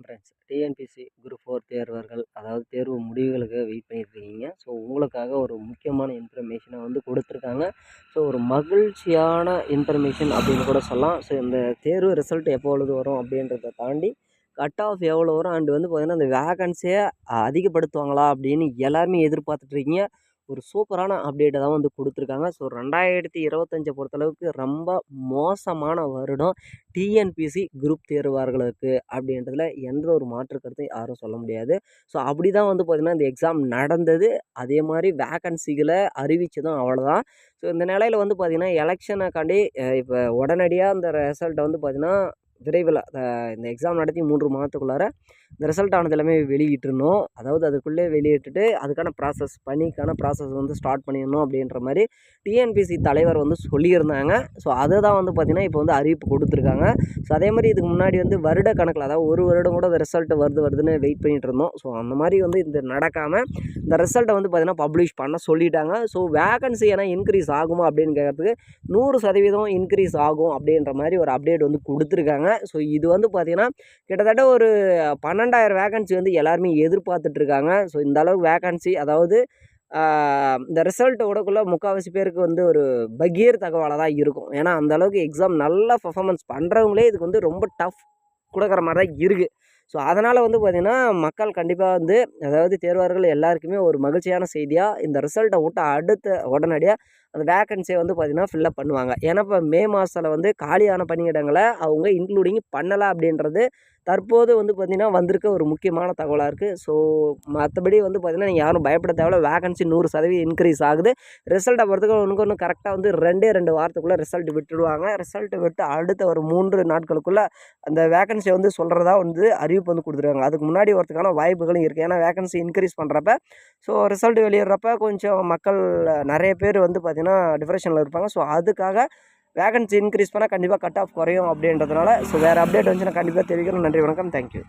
Friends TNPSC group four தேர்வர்கள் அதாவது தேர்வு முடிவுகளுக்கு வெயிட் பண்ணியிருக்கீங்க. ஸோ உங்களுக்காக ஒரு முக்கியமான இன்ஃபர்மேஷனை வந்து கொடுத்துருக்காங்க. ஸோ ஒரு மகிழ்ச்சியான இன்ஃபர்மேஷன் அப்படின்னு கூட சொல்லலாம். ஸோ இந்த தேர்வு ரிசல்ட் எப்பொழுது வரும் அப்படின்றத தாண்டி கட் ஆஃப் எவ்வளோ வரும்? அண்டு வந்து பார்த்திங்கன்னா அந்த வேகன்சியை அதிகப்படுத்துவாங்களா அப்படின்னு எல்லாருமே எதிர்பார்த்துட்ருக்கீங்க ஒரு சூப்பரான அப்டேட்டை தான் வந்து கொடுத்துருக்காங்க. ஸோ ரெண்டாயிரத்தி இருபத்தஞ்சை பொறுத்தளவுக்கு ரொம்ப மோசமான வருடம் டிஎன்பிசி குரூப் தேர்வார்களுக்கு அப்படின்றதுல எந்த ஒரு மாற்று கருத்தையும் யாரும் சொல்ல முடியாது. ஸோ அப்படி தான் வந்து பார்த்திங்கன்னா இந்த எக்ஸாம் நடந்தது. அதே மாதிரி வேக்கன்சிகளை அறிவித்ததும் அவ்வளோதான் ஸோ இந்த நிலையில் வந்து பார்த்திங்கன்னா எலெக்ஷனுக்காண்டி இப்போ உடனடியாக அந்த ரிசல்ட்டை வந்து பார்த்திங்கன்னா விரைவில் இந்த எக்ஸாம் நடத்தி மூன்று மாதத்துக்குள்ளார இந்த ரிசல்ட் ஆனது எல்லாமே வெளியிட்டுருணும் அதாவது அதுக்குள்ளே வெளியிட்டுட்டு அதுக்கான ப்ராசஸ் பணிக்கான ப்ராசஸ் வந்து ஸ்டார்ட் பண்ணிடணும் அப்படின்ற மாதிரி டிஎன்பிசி தலைவர் வந்து சொல்லியிருந்தாங்க. ஸோ அதை தான் வந்து பார்த்திங்கன்னா இப்போ வந்து அறிவிப்பு கொடுத்துருக்காங்க. ஸோ அதே மாதிரி இதுக்கு முன்னாடி வந்து வருட கணக்கில் அதாவது ஒரு வருடம் கூட அந்த ரிசல்ட் வருது வருதுன்னு வெயிட் பண்ணிகிட்டு இருந்தோம். ஸோ அந்த மாதிரி வந்து இந்த நடக்காமல் இந்த ரிசல்ட்டை வந்து பார்த்திங்கன்னா பப்ளிஷ் பண்ண சொல்லிட்டாங்க. ஸோ வேகன்சி ஏன்னா இன்க்ரீஸ் ஆகுமா அப்படின்னு கேட்குறதுக்கு நூறு சதவீதம் இன்க்ரீஸ் ஆகும் அப்படின்ற மாதிரி ஒரு அப்டேட் வந்து கொடுத்துருக்காங்க. ஸோ இது வந்து பார்த்திங்கன்னா கிட்டத்தட்ட ஒரு பன்னெண்டாயிரம் வேகன்சி வந்து எல்லாருமே எதிர்பார்த்துட்ருக்காங்க. ஸோ இந்த அளவுக்கு வேகன்சி அதாவது இந்த ரிசல்ட் விடக்குள்ளே முக்கால்வாசி பேருக்கு வந்து ஒரு பகீர் தகவலாக தான் இருக்கும். ஏன்னா அந்த அளவுக்கு எக்ஸாம் நல்லா பர்ஃபார்மன்ஸ் பண்ணுறவங்களே இதுக்கு வந்து ரொம்ப டஃப் கொடுக்குற மாதிரி தான் இருக்குது ஸோ அதனால் வந்து பார்த்திங்கன்னா மக்கள் கண்டிப்பாக வந்து அதாவது தேர்வார்கள் எல்லாருக்குமே ஒரு மகிழ்ச்சியான செய்தியாக இந்த ரிசல்ட்டை விட்டு அடுத்த உடனடியாக அந்த வேக்கன்சியை வந்து பார்த்திங்கன்னா ஃபில்லப் பண்ணுவாங்க. ஏன்னா இப்போ மே மாதத்தில் வந்து காலியான பணியிடங்களை அவங்க இன்க்ளூடிங் பண்ணலை அப்படின்றது தற்போது வந்து பார்த்திங்கன்னா வந்திருக்க ஒரு முக்கியமான தகவலாக இருக்குது ஸோ மற்றபடி வந்து பார்த்திங்கன்னா நீங்கள் யாரும் பயப்பட தேவையில்ல வேகன்சி நூறு சதவீதம் இன்க்ரீஸ் ஆகுது. ரிசல்ட்டை பொறுத்துக்கு ஒன்றுக்கு ஒன்று கரெக்டாக வந்து ரெண்டே ரெண்டு வாரத்துக்குள்ளே ரிசல்ட் விட்டுடுவாங்க ரிசல்ட் விட்டு அடுத்த ஒரு மூன்று நாட்களுக்குள்ளே அந்த வேகன்சியை வந்து சொல்கிறதா வந்து அறிவிப்பு வந்து கொடுத்துருவாங்க அதுக்கு முன்னாடி வரதுக்கான வாய்ப்புகளும் இருக்குது ஏன்னா வேகன்சி இன்க்ரீஸ் பண்ணுறப்ப ஸோ ரிசல்ட் வெளியிடுறப்ப கொஞ்சம் மக்கள் நிறைய பேர் வந்து பார்த்திங்கன்னா பார்த்திங்கன்னா டிப்ரெஷனில் இருப்பாங்க. ஸோ அதுக்காக வேகன்சி இன்க்ரீஸ் பண்ணால் கண்டிப்பாக கட் ஆஃப் குறையும் அப்படின்றதுனால ஸோ வேறு அப்டேட் வந்துச்சுன்னா கண்டிப்பாக தெரிவிக்கிறோம் நன்றி வணக்கம். தேங்க்யூ